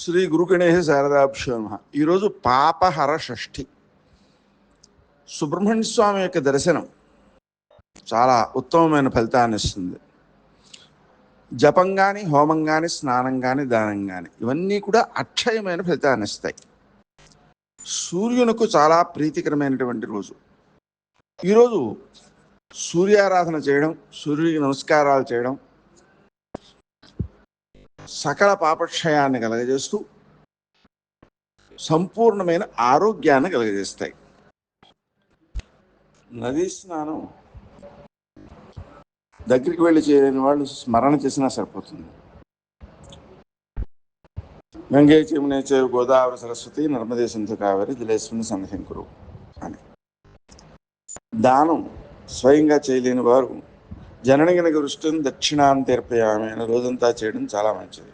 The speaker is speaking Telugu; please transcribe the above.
శ్రీ గురుగణేశ శారదాభ్యో నమ ఈరోజు పాపహర షష్ఠి. సుబ్రహ్మణ్య స్వామి యొక్క దర్శనం చాలా ఉత్తమమైన ఫలితాన్ని ఇస్తుంది. జపం కానీ హోమం కానీ స్నానం కానీ దానం కానీ ఇవన్నీ కూడా అక్షయమైన ఫలితాన్ని ఇస్తాయి. సూర్యునకు చాలా ప్రీతికరమైనటువంటి రోజు. ఈరోజు సూర్యారాధన చేయడం సూర్యుడికి నమస్కారాలు చేయడం సకల పాపక్షయాన్ని కలగజేస్తూ సంపూర్ణమైన ఆరోగ్యాన్ని కలగజేస్తాయి. నదీ స్నానం దగ్గరికి వెళ్ళి చేయలేని వాళ్ళు స్మరణ చేసినా సరిపోతుంది. గంగే చమునే చేరు గోదావరి సరస్వతి నర్మదే సింధు కావేరి దిలేశ్వరుని సన్నశంకురు అని. దానం స్వయంగా చేయలేని వారు జననగిన దృష్టిని దక్షిణాంతర్పయామి అని రోజంతా చేయడం చాలా మంచిది.